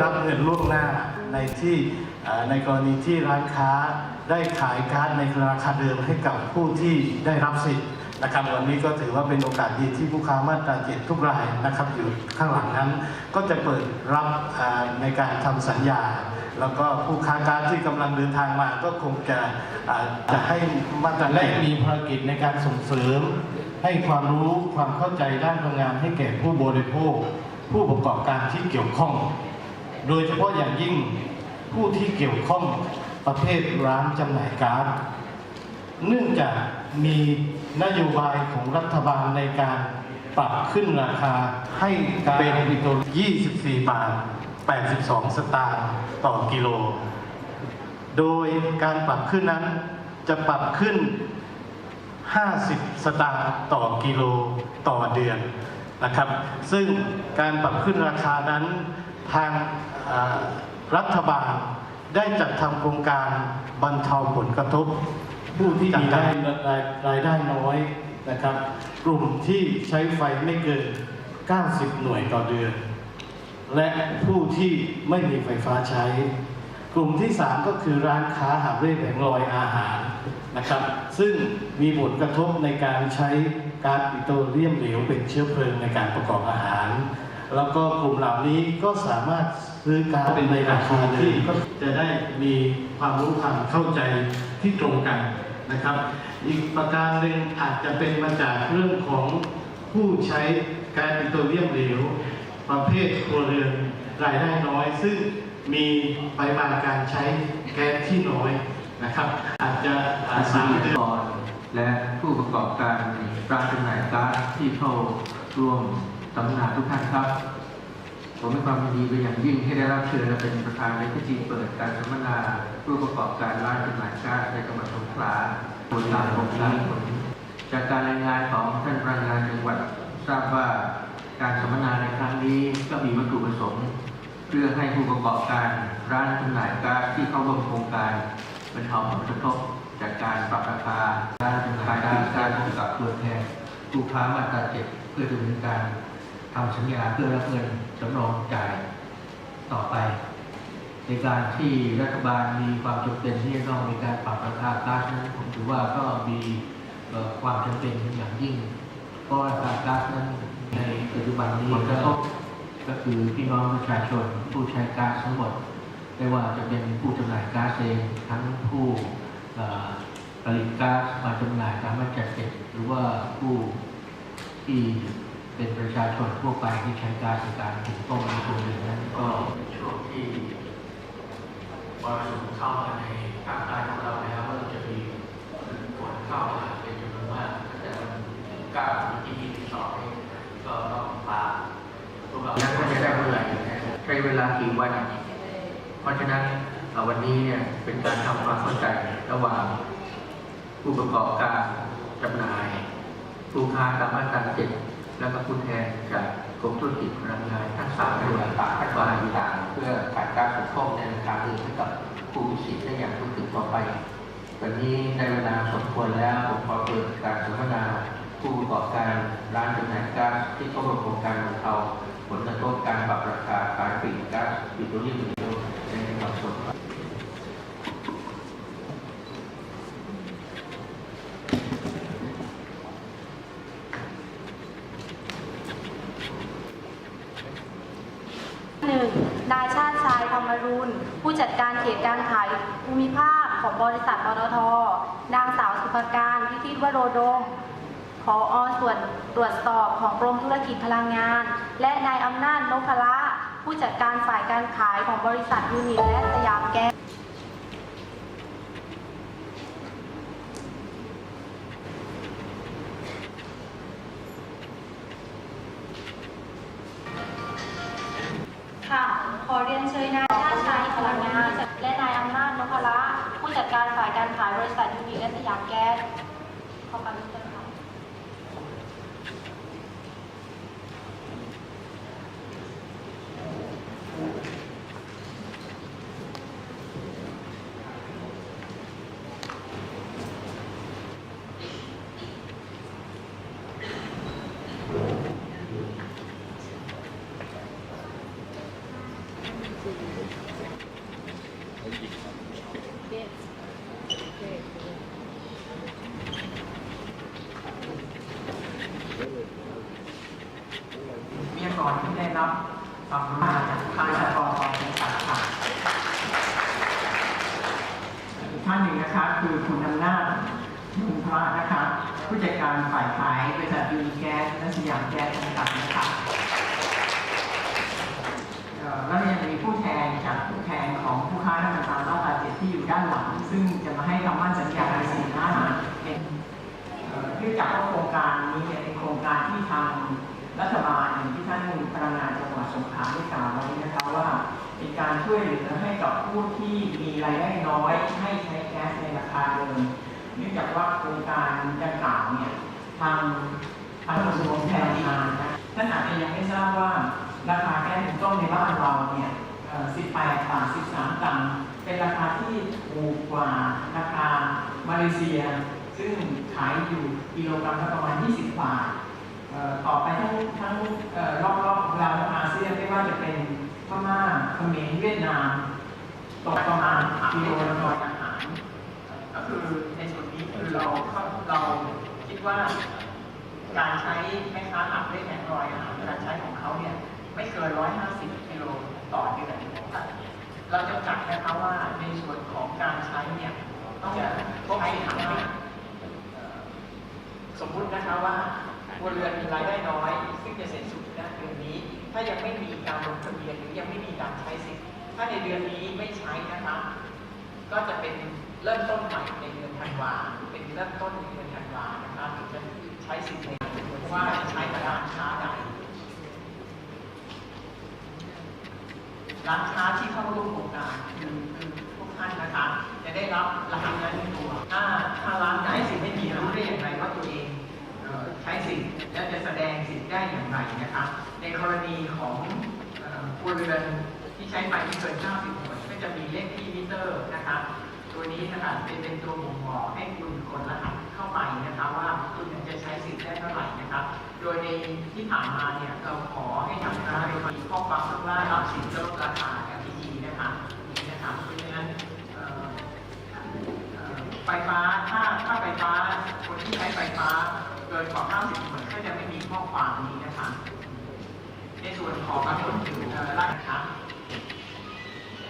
รับเงินล่วงหน้าในที่ในกรณีที่ร้านค้าได้ขายการ์ดในราคาเดิมให้กับผู้ที่ได้รับสิทธิ์นะครับวันนี้ก็ถือว่าเป็นโอกาสดีที่ผู้ค้ามาตราเจ็ดทุกรายนะครับอยู่ข้างหลังนั้น ก็จะเปิดรับในการทำสัญญา แล้วก็ผู้ค้าการที่กำลังเดินทางมาก็คงจะจะให้มาตราและมีภารกิจในการส่งเสริม ให้ความรู้ความเข้าใจด้านพลังงานให้แก่ผู้บริโภค ผู้ประกอบการที่เกี่ยวข้อง โดยเฉพาะอย่างยิ่งผู้ที่เกี่ยวข้องประเภทร้านจำหน่ายการเนื่องจากมีนโยบายของรัฐบาลในการปรับขึ้นราคาให้เป็นปิโต24 บาท 82 สตางค์ต่อกิโล โดยการปรับขึ้นนั้นจะปรับขึ้น 50 สตางค์ต่อกิโลต่อเดือนนะครับ ซึ่งการปรับขึ้นราคานั้นทางรัฐบาลได้จัดทำโครงการบรรเทาผลกระทบ ผู้ที่มีรายรายรายได้น้อยนะครับ กลุ่มที่ใช้ไฟไม่เกิน 90 หน่วยต่อเดือน และผู้ที่ไม่มีไฟฟ้าใช้ กลุ่มที่ 3 ก็คือร้านค้าหาบเร่แผงลอยอาหาร นะครับ ซึ่งมีผลกระทบในการใช้ก๊าซปิโตรเลียมเหลวเป็นเชื้อเพลิงในการประกอบอาหาร แล้วก็กลุ่มเหล่านี้ก็สามารถซื้อก๊าซในราคาที่ก็จะได้มีความรู้ความเข้าใจที่ตรงกันนะครับ อีกประการหนึ่งอาจจะเป็นมาจากเรื่องของผู้ใช้ก๊าซปิโตรเลียมเหลวประเภทครัวเรือนรายได้น้อย ซึ่งมีปริมาณการใช้แก๊สที่น้อย นะครับอาจจะอาสาทรัพเดือนยกรและผู้ประกอบการร้านจำหน่ายก๊าซที่เข้าร่วมสัมมนาทุกท่านครับ ผมมีความยินดีเป็นอย่างยิ่งที่ได้รับเชิญและเป็นประธานในพิธีเปิดการสัมมนาผู้ประกอบการร้านจำหน่ายก๊าซในจังหวัดสงขลาบนหลักของนี้จากการรายงานของท่านประธานจังหวัดทราบว่าการสัมมนาในครั้งนี้ก็มีวัตถุประสงค์ เพื่อให้ผู้ประกอบการร้านจำหน่ายก๊าซที่เข้าร่วมโครงการ บรรเทาผลกระทบจากการปรับราคาการจำหน่ายก๊าซการร่วมกับตัวแทนผู้ค้ามาตราเจ็ดเพื่อดำเนินการทำสัญญาเพื่อรับเงินสำรองจ่ายต่อไป ในการที่รัฐบาลมีความจำเป็นที่จะต้องมีการปรับราคาก๊าซนั้นผมถือว่าก็มีความจำเป็นอย่างยิ่งเพราะราคาก๊าซนั้นในปัจจุบันนี้กระทบก็คือพี่น้องประชาชนผู้ใช้ก๊าซทั้งหมด ไม่ว่าจะเป็นผู้จำหน่ายก๊าซเองทั้งผู้ผลิตก๊าซมาจำหน่ายตามมาจัดเก็บหรือว่าผู้ที่เป็นประชาชนทั่วไปที่ใช้ก๊าซในการหุงต้มในครัวเรือนนั้นก็เป็นช่วงที่มรสุมเข้ามาในภาคใต้ของเราแล้วเริ่มจะมีฝนเข้ามาเป็นจำนวนมากตั้งแต่วันที่9ถึงวันที่22นี้ก็ต้องพาพวกเราแล้วก็จะได้เมื่อไหร่ใช้เวลากี่วัน ราะฉะนั้นวันนี้เนี่ยเป็นการทำความเข้าใจระหว่างผู้ประกอบการจำหน่าย ผู้ค้าตามมาตราเจ็ดแล้วก็ผู้แทนจากกรมธุรกิจพลังงานทั้งสามหน่วยต่างกันมาต่างเพื่อขายการสมทบในราคาเดิมให้กับผู้มีสิทธิ์ได้อย่างทั่วถึงต่อไปวันนี้ในเวลาสมควรแล้วผมขอเปิดการสัมมนาผู้ประกอบการร้านจำหน่ายก๊าซที่เข้าร่วมโครงการบรรเทา ผลกระทบการปรับราคาขายปลีกก๊าซปิโตรเลียมเหลวในจังหวัดสงขลาหนึ่งนายชาติชายธรรมรุณผู้จัดการเขตการขายภูมิภาคของบริษัทปตทนางสาวสุภการพิทิตวโรดม ผอส่วนตรวจสอบของกรมธุรกิจพลังงาน และนายอำนาจนพละผู้จัดการฝ่ายการขายของบริษัทยูนิตและสยามแก๊สค่ะขอเรียนเชิญนาย はい ของผู้ค้าน้ำมันตามาตาเจ็ดที่อยู่ด้านหลัง ซึ่งจะมาให้คำมั่นสัญญาในสีหน้าเป็นเนื่องจากว่าโครงการนี้เนี่ยเป็นโครงการที่ทางรัฐบาลอย่างที่ท่านพลังงานจังหวัดสงขลาได้กล่าวไว้นะคะว่าเป็นการช่วยเหลือให้กับผู้ที่มีรายได้น้อยให้ใช้แก๊สในราคาเดิมเนื่องจากว่าโครงการดังกล่าวเนี่ยทางทางกระทรวงแรงงานนะท่านอาจจะยังไม่ทราบว่าราคาแก๊สหุงต้มในบ้านเราเนี่ย 18 บาท 13 ตังค์เป็นราคาที่ถูกกว่าราคามาเลเซีย ซึ่งขายอยู่กิโลกรัมละประมาณ 20 บาทต่อไปทั้งทั้งรอบๆของเราอาเซียนไม่ว่าจะเป็นพม่าเขมรเวียดนามตกประมาณกิโลละร้อยอาหารก็คือในส่วนนี้คือเราเราคิดว่าการใช้แม่ค้าหักด้วยแผงรอยอาหารการใช้ของเขาเนี่ยไม่เกิน 150กิโล ต่อเดือนเราจะจัดนะคะว่าในส่วนของการใช้เนี่ยต้องใช้ถังเอ่อสมมุตินะคะว่าครัวเรือนมีรายได้น้อย ซึ่งจะเสร็จสุดนะเดือนนี้ ถ้ายังไม่มีการลงทะเบียนหรือยังไม่มีการใช้สิทธิ์ถ้าในเดือนนี้ไม่ใช้นะคะก็จะเป็นเริ่มต้นใหม่ในเดือนธันวาเป็นเริ่มต้นในเดือนธันวานะครับถึงจะใช้สิทธิ์ในว่าใช้กับร้านค้าใด ร้านค้าที่เข้าร่วมโครงการคือคือพวกท่านนะคะ จะได้รับรหัสนั้นในตัว ถ้าถ้าร้านไหนสิทธิ์ไม่มีรู้ได้อย่างไรว่าตัวเองใช้สิทธิ์และจะแสดงสิทธิ์ได้อย่างไรนะคะ ในกรณีของครัวเรือนที่ใช้ไฟที่เกิน 90หน่วยก็จะมีเลขที่มิเตอร์นะคะตัวนี้นะคะเป็นเป็นตัวบ่งบอกให้คุณกดรหัสเข้าไปนะคะว่าคุณจะใช้สิทธิ์ได้เท่าไหร่นะครับ ดยในที่ผ่านมาเนี่ยเราขอให้ทางร้านมีข้อความข้างล่างรับสิทธิ์ลดราคา LPG นะคะนี่นะคะเพราะฉะนั้นไฟฟ้าถ้าถ้าไฟฟ้าคนที่ใช้ไฟฟ้าเกินกว่า90หน่วยก็จะไม่มีข้อความนี้นะคะในส่วนของกำหนดเอ่อร้านค้า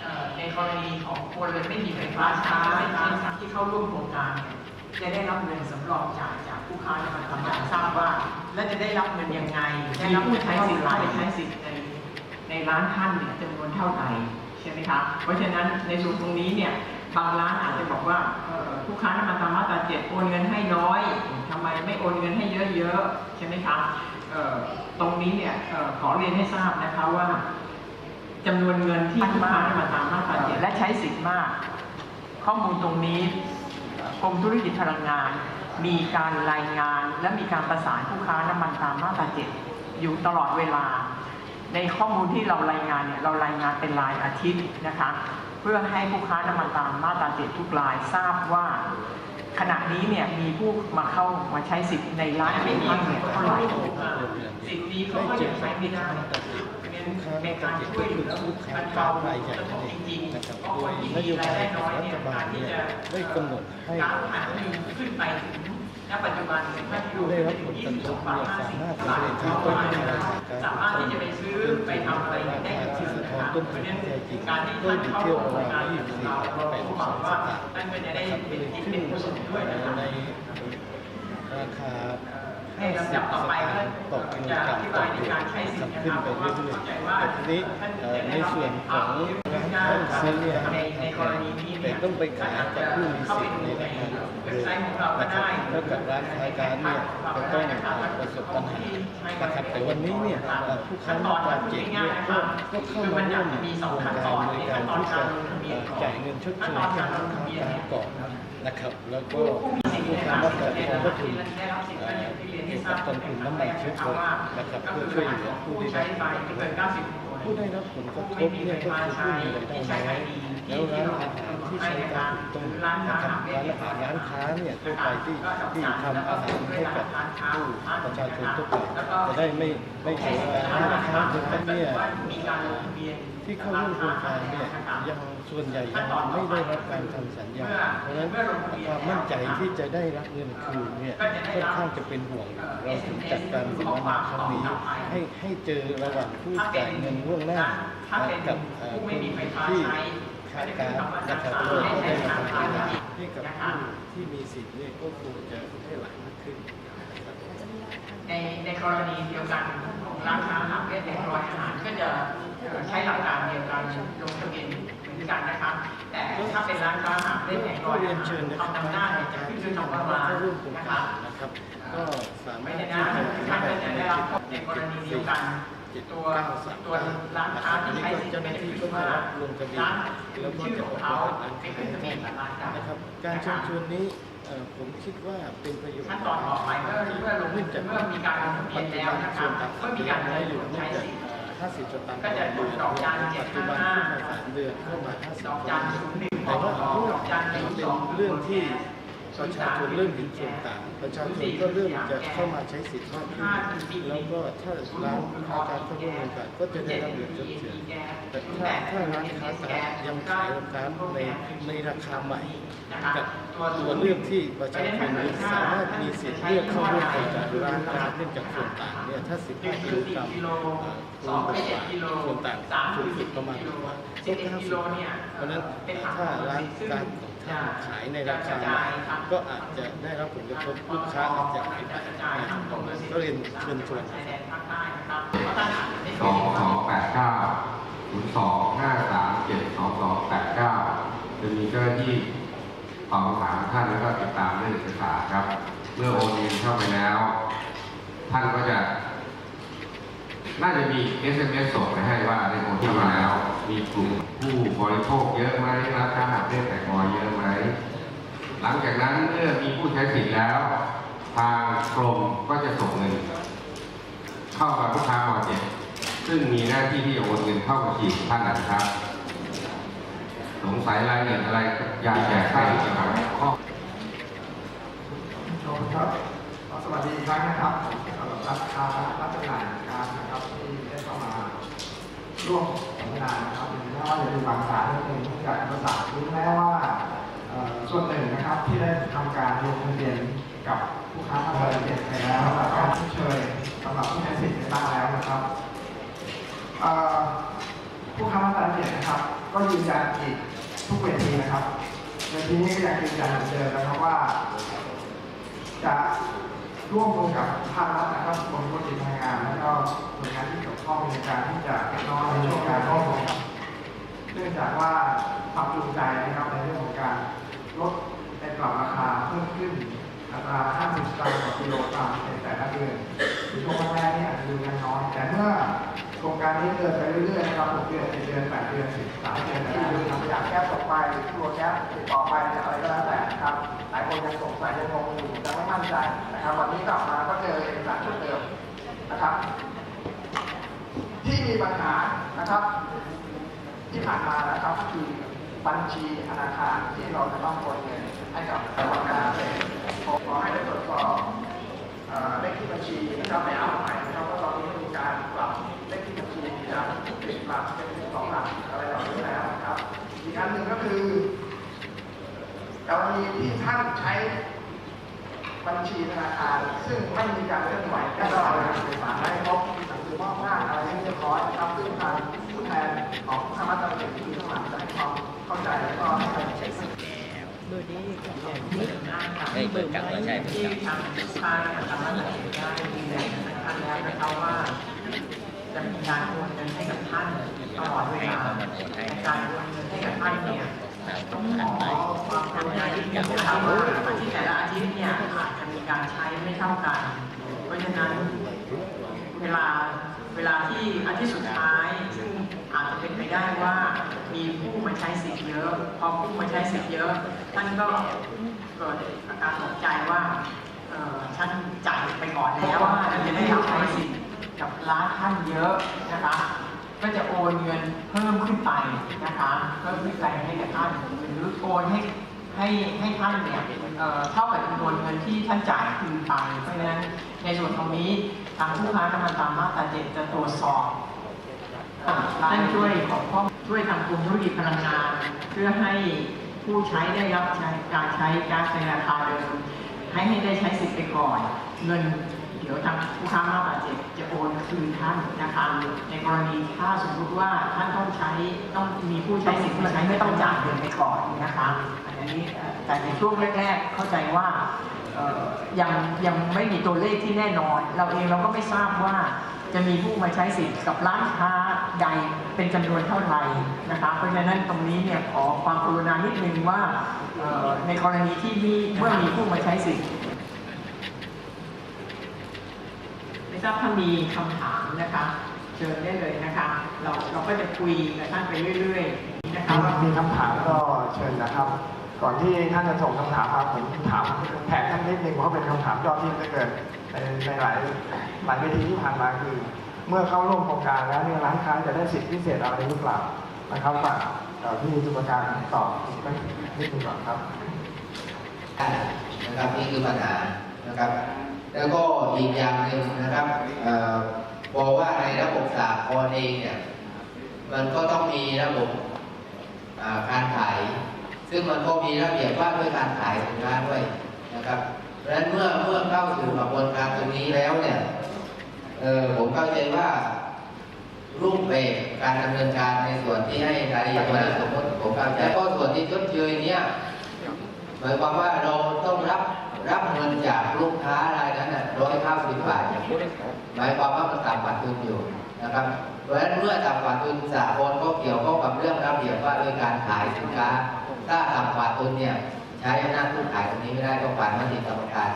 เอ่อในกรณีของครัวเรือนไม่มีไฟฟ้าใช้นะคะที่เข้าร่วมโครงการเนี่ย จะได้รับเงินสำรองจากจากผู้ค้าในการทำงานทราบว่า และจะได้รับเงินยังไง ได้รับเงินใช้สิทธิ์ไปใช้สิทธิ์ในในร้านท่านเนี่ยจำนวนเท่าไหร่ใช่ไหมครับเพราะฉะนั้นในส่วนตรงนี้เนี่ยบางร้านอาจจะบอกว่าผู้ค้าน้ำมันตามมาตราเจ็ดโอนเงินให้น้อยทำไมไม่โอนเงินให้เยอะๆใช่ไหมครับเอ่อตรงนี้เนี่ยอขอเรียนให้ทราบนะคะว่าจำนวนเงินที่ผู้ค้าได้มาตามมาตราเจ็ดและใช้สิทธิ์มาก ข้อมูลตรงนี้ กรมธุรกิจพลังงาน มีการรายงาน และมีการประสานผู้ค้าน้ำมันตามมาตราเจ็ดอยู่ตลอดเวลา ในข้อมูลที่เรารายงานเนี่ยเรารายงานเป็นรายอาทิตย์นะคะ เพื่อให้ผู้ค้าน้ำมันตามมาตราเจ็ดทุกรายทราบว่า ขณะนี้เนี่ยมีผู้มาเข้ามาใช้สิทธิ์ในร้านของท่านเนี่ยเท่าไหร่สิทธิ์นี้เขาก็ยังใช้ไม่ได้ เป็นการช่วยเหลือบรรเทาสนุกจริงๆเพราะคนที่มีรายได้น้อยเนี่ยการที่จะได้กำหนดให้การขึ้นไปถึงณปัจจุบันเป็นค่าที่ผู้ได้รับผลกระทบเนี่ยสามารถจะเรียนที่ต้นทุนราคาการสามารถที่จะไปซื้อไปทำอะไรได้จริงสะๆท้อนะครับต้นเพทุราะนฉะนั้นที่แท้จริงการที่ก็ท่านอยู่เข้าที่ร่วมโครงราวารๆนี้24เราถึงเราหวังว่าสตางค์ท่านจะได้เป็นที่เป็นกุศลด้วยนะครับในราคา ในลำดับต่อไปก็ต่อกิโลจะกรัอมธิต่บาอยในเดือนการใช้สิททำธิ์นะขึ้คนรับไปเพราะว่าเรื่อยเข้าใจๆว่าแต่ทีนี้ท่านเอ่อจะในได้รับส่วนของร้านค้าซื้อเนี่ยในในกรณีนี้แต่เนี่ยต้องไปขายกับผู้มีสิทธิ์ในราคาเว็เดิบมไซต์ของเราก็นะครับได้เท่ากับร้านค้าการเนี่ยจะต้องประสบปัญหานะครับแต่วันนี้เนี่ยเอ่อผู้ค้ามาตราเจ็ดเนี่ยก็ก็เข้ามาร่วมโครงการในการที่จะเอ่อจ่ายเงินชดเชยให้กับลูกค้าการก่อนนะครับ แล้วก็ผู้ค้ามาตราเจ็ดก็ถูกเอ่อเกับต้นทุนน้ำมันเชื้อเพลิงนะครับเพื่อช่วยเหลือผู้ได้รับผลกระทบผู้ได้รับผลกระทบเนี่ยก็คือผู้มีรายได้น้อยแล้วร้านอาหารที่ใช้การต้องนะครับร้านอาหารร้านค้าเนี่ยทั่วไปที่ที่ทำอาหารให้กับผู้ประชาชนทั่วไปจะได้ไม่ไม่เสียการร้าค้าถึงขั้นเนี่ยมีการลง ที่เข้าร่วมโครงการเนี่ยยังส่วนใหญ่ยังไม่ได้รับการทำสัญญา เพราะฉะนั้นความมั่นใจที่จะได้รับเงินคืนเนี่ยค่อนข้างจะเป็นห่วงเราถึงจัดการสัมมนาครั้งนี้ให้ให้เจอระหว่างผู้จ่ายเงินล่วงหน้ากับผู้ที่ขาดการนะครับเราก็ได้รับการให้กับผู้ที่มีสิทธิ์เนี่ยก็คงจะให้หลมากขึ้นในในกรณีเดียวกันของร้านค้าหาเพศในรอยอาหารก็จะ ใช้หลักการเดียวกันลงทะเบียนเหมือนกันนะครับแต่ถ้าเป็นร้านค้าหาเพศในรก็อยเรียอานหารเชิญนะครัคำนำหน้าเนี่ยจะขึ้นด้วยคำว่ามาเข้าร่วมโครงนะคการรับนะครับก็สามารไม่ถได้ที่นะจะท่านก็จะได้รับในกรณีเดียวกันตัวตัวร้านค้าที่ใช้สิทธิ์เจ้าหไม่น้าได้ที่ขึ้ก็นมาว่ารับลงทะเบียนร้านแล้วก็ชื่อจะขออองกเขาประกาศร้านไม่ค้าขึ้นทะเบียนกับร้านค้านะครับการเชิญชวนนี้เอ่อผมคิดว่าเป็นประโยชน์ขั้นตอนต่อไปเมื่อเมื่อลงเนื่องจากเมื่อมีการลงทะเบียนแล้วนะครับเมื่อมีการน้อยอยู่ใช้เนื่องจากสิทธิ์ ห้าสิบสตางค์ก็จะกดดอกจันเจ็ปัดจจุห้าบันห้าขึ้นมาสามเดือนเข้ามาห้าสิบดอกจันศูนย์หนึ่งแต่ว่าดอกจันหนึ่งเป็สนองเรื่องที่ ประชาชนเริ่มเห็นส่วนต่าง ประชาชนก็เริ่มจะเข้ามาใช้สิทธิ์มากขึ้นแล้วก็ถ้าร้านค้าการเข้าร่วมโครงการก็จะได้รับเงินชดเชยแต่ถ้าถ้าร้านค้าสายังขายร้านในในราคาใหม่กับตัวเลือกที่ประชาชนสามารถมีสิทธิ์เลือกเข้าร่วมโครงการร้านค้าเนื่องจากส่วนต่างเนี่ยถ้า15กิโลกรัมกิโลสองณเป็นกเจ็ดว่ากิโลส่วนต่างสูงสุดบประมาณกิโลสิบเอ็ดกิโลเนี่ยเพราะฉะนั้นถ้าร้านการ ของท่านขายในราคาใหม่ก็อาจจะได้รับผลกระทบลูกค้าอาจจะหายไปนะครับก็เรียนเชิญชวนชายแดนภาคใต้นะครับเพราะท่านอาจจะได้สองสองแปดเก้าศูนย์สองห้าสามเจ็ดสองสองแปดเก้าจะมีเจ้าหน้าที่ตอบคำถามท่านแล้วก็ติดตามเรื่องเอกสารครับ เมื่อโอนเงินเข้าไปแล้ว ท่านก็จะ น่าจะมี SMS ส่งไปให้ว่าได้โอนเข้ามาแล้ว มีกลุ่มผู้บริโภคเยอะไหมราคาหักเรื่องแต่งอยเยอะไหม หลังจากนั้นเมื่อมีผู้ใช้สิทธิ์แล้ว ทางกรมก็จะส่งเงิน เข้ากับลูกค้ามอเจ็ดซึ่งมีหน้าที่ที่จะโอนเงินเข้าบัญชีของท่านนะครับ สงสัยรายละเอียดอะไรอยากแจ้งให้เกี่ยวกับข้อบคุณครับสวัสดีอีกครั้งนะครับสำหรับร้านค้าร้านจำหน่ายการนะครับที่ได้เข้ามาร่วม สัมมนานะครับถึงแม้ว่าจะดูบางสายนิดนึงเนื่องจากภาษาถึงแม้ว่าส่วนหนึ่งนะครับที่ได้ทำการลงทะเบียนกับผู้ค้าทางการเก็บไปแล้วแล้วก็ชดเชยสำหรับผู้ใช้สิทธิ์ไปบ้างแล้วนะครับผู้ค้าทางการเก็บนะครับ ก็ยืนยันอีกทุกเวทีนะครับเวทีนี้ก็ยังยืนยันเหมือนเดิมนะครับว่า จะร่วมมือกับภาครัฐนะครับกรมธุรกิจพลังงานและก็ หน่วยงานที่เกี่ยวข้องในการที่จะน้อยในช่วงการร่วมมือบเนื่องจากว่าความจูงใจนะครับในเรื่องของการลดในปรับราคาเพิ่มขึ้นอัตรา 50 สตางค์ต่อกิโลกรัมในแต่ละเดือนในช่วงแรกนี่อาจจะดูยังน้อยแต่เมื่อโครงการนี้เดินไปเรื่อยๆนะครับ6เดือน7เดือน8เดือน13เดือน4เดือนอยากแก้ตกไปตัวแก้ติดต่อไปเนี่ยอะไรก็แล้วแต่นะครับหลายคนยังสงสัยยังงงอยู่ยังไม่มั่นใจนะครับวันนี้กลับมาก็เจอเอกสารชุดเดิมนะครับ ที่มีปัญหานะครับ ที่ผ่านมานะครับก็คือบัญชีธนาคารที่เราจะต้องโอนเงินให้กับกรรมการขอให้ได้ตรวจสอบเลขที่บัญชีนะครับในเอาใหม่นะครับว่าตอนนี้มีการปรับเลขที่บัญชีจากสิบหลักเป็นสิบสองหลักอะไรเหล่านี้แล้วนะครับอีกอันหนึ่งก็คือกรณีที่ท่านใช้บัญชีธนาคารซึ่งไม่มีการเคลื่อนไหวแน่นอนเอกสารให้ครบ อมอบหน้าจอะไรให้เรียบร้อยนะครับซึ่งทางผู้แทนของธรรมะตะเกียบที่ข้างหลังจะให้ความเข้าใจและก็ให้การใช้สิทธิ์ได้เปิดกลับมาใช้ที่ทางลูกค้าเนี่ยทำให้เราได้ดีแลกับท่านแล้วนะครับว่าจะมีการโอนเงินให้กับท่านตลอดเวลาในการโอนเงินให้กับท่านเนี่ยต้องขอความกรุณาที่จะนะครับว่าอาทิตย์แต่ละอาทิตย์เนี่ยอาจจะมีการใช้ไม่เท่ากัน เพราะฉะนั้นเวลา เวลาที่อาทิตย์สุดท้าย ซึ่งอาจจะเป็นไปได้ว่า มีผู้มาใช้สิทธิ์เยอะ พอผู้มาใช้สิทธิ์เยอะ ท่านก็เกิดอาการตกใจว่าเออฉันจ่ายไปก่อนแล้วว่าจะได้รับใช้สิทธิ์กับร้านท่านเยอะนะคะก็จะโอนเงินเพิ่มขึ้นไปนะคะเพิ่มขึ้นไปให้กับท่านหรือโอนให้ให้ให้ท่านเนี่ยเอ่อเท่ากับจำนวนเงินที่ท่านจ่ายคืนไป เพราะฉะนั้นในส่วนตรงนี้ ทางผู้ค้าน้ำมันตามมาตราเจ็ดจะตรวจสอบท่านช่วยขอข้อช่วยทางกรมธุรกิจพลังงาน เพื่อให้ผู้ใช้ได้รับใช้การใช้ก๊าซในราคาเดิมให้ให้ได้ใช้สิทธิ์ไปก่อน เงินเดี๋ยวทางผู้ค้ามาบาดเจ็บจะโอนคืนท่านนะคะในกรณีถ้าสมมติว่าท่านต้องใช้ต้องมีผู้ใช้สิทธิ์มาใช้ไม่ต้องจ่ายเงินไปก่อนนะคะอันนี้แต่ในช่วงแรกๆเข้าใจว่า ยังยังไม่มีตัวเลขที่แน่นอน เราเองเราก็ไม่ทราบว่าจะมีผู้มาใช้สิทธิ์กับร้านค้าใดเป็นจำนวนเท่าไหร่นะคะเพราะฉะนั้นตรงนี้เนี่ยขอความกรุณานิดนึงว่าในกรณีที่มีเมื่อมีผู้มาใช้สิทธิ์ไม่ทราบถ้ามีคำถามนะคะเชิญได้เลยนะคะเราเราก็จะคุยกับท่านไปเรื่อยๆนะคะมีคำถามก็เชิญนะครับ ก่อนที่ท่านจะส่งคำถามมาผมถามแทนท่านนิดนึงเพราะเป็นคำถามยอดฮิตเหลือเกินในในหลายหลายเวทีที่ผ่านมาคือ เมื่อเข้าร่วมโครงการแล้วเนี่ยร้านค้าจะได้สิทธิพิเศษอะไรหรือเปล่านะครับฝากเอ่อพี่จุลการตอบนิดนึงก่อนครับนะครับนี่คือปัญหานะครับ แล้วก็อีกอย่างหนึ่งนะครับบอกว่าในระบบสากลเองเนี่ยมันก็ต้องมีระบบการขาย ซึ่งมันก็มีระเบียบว่าด้วยการขายสินค้าด้วยนะครับเพราะฉะนั้นเมื่อเมื่อเข้าสู่กระบวนการตรงนี้แล้วเนี่ยเออผมเข้าใจว่า รูปแบบการดำเนินการในส่วนที่ให้รายละเอียดไว้สมมติผมเข้าใจแล้วก็ส่วนที่ชดเชยเนี่ยหมายความว่าเราต้องรับรับเงินจากลูกค้ารายนั้นร้อยเก้าสิบบาทหมายความว่ามันต่ำกว่าทุนอยู่นะครับ เพราะฉะนั้นเมื่อต่ำกว่าทุนสากลก็เกี่ยวข้องกับเรื่องระเบียบว่าด้วยการขายสินค้า ถ้าต่ำกว่าทุนเนี่ยใช้อำนาจผู้ขายตรงนี้ไม่ได้ต้องผ่านมติกรรมการ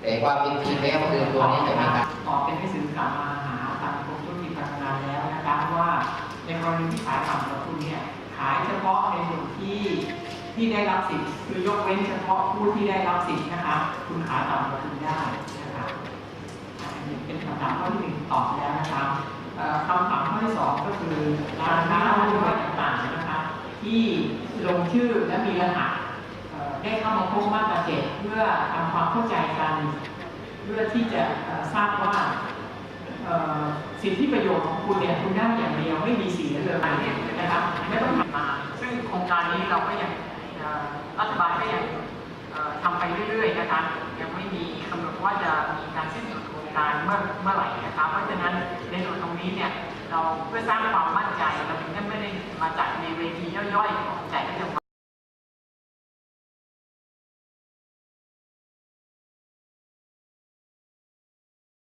แต่ความเป็นจริงแล้วคือตัวนี้จะมีการขอเป็นหนังสือกลับมาหาทางกรมธุรกิจพลังงานแล้วนะคะว่าในกรณีที่ขายต่ำกว่าทุนเนี่ยขายเฉพาะในส่วนที่ที่ได้รับสิทธิ์คือยกเว้นเฉพาะผู้ที่ได้รับสิทธิ์นะคะคุณขายต่ำกว่าทุนได้นะคะอันนี้เป็นคำถามข้อที่หนึ่งตอบแล้วนะคะคำถามข้อที่สองก็คือร้านค้าด้วยต่างๆนะ ที่ลงชื่อและมีรหัสได้เข้ามาพบมาตราเจ็ดเพื่อทำความเข้าใจกันเพื่อที่จะทราบว่าสิทธิประโยชน์ของคุณเนี่ยคุณได้อย่างเดียวไม่มีเสียเลยนะครับไม่ต้องทำมาซึ่งโครงการนี้เราก็ยังเอ่อรัฐบาลก็ยังเอ่อทำไปเรื่อยๆนะคะยังไม่มีกำหนดว่าจะมีการสิ้นสุดโครงการเมื่อเมื่อไหร่นะคะเพราะฉะนั้นในส่วนตรงนี้เนี่ย เราเพื่อสร้างความมั่นใจเราถึงได้ไม่ได้มาจัดในเวทีย่อยๆของใจก็จะ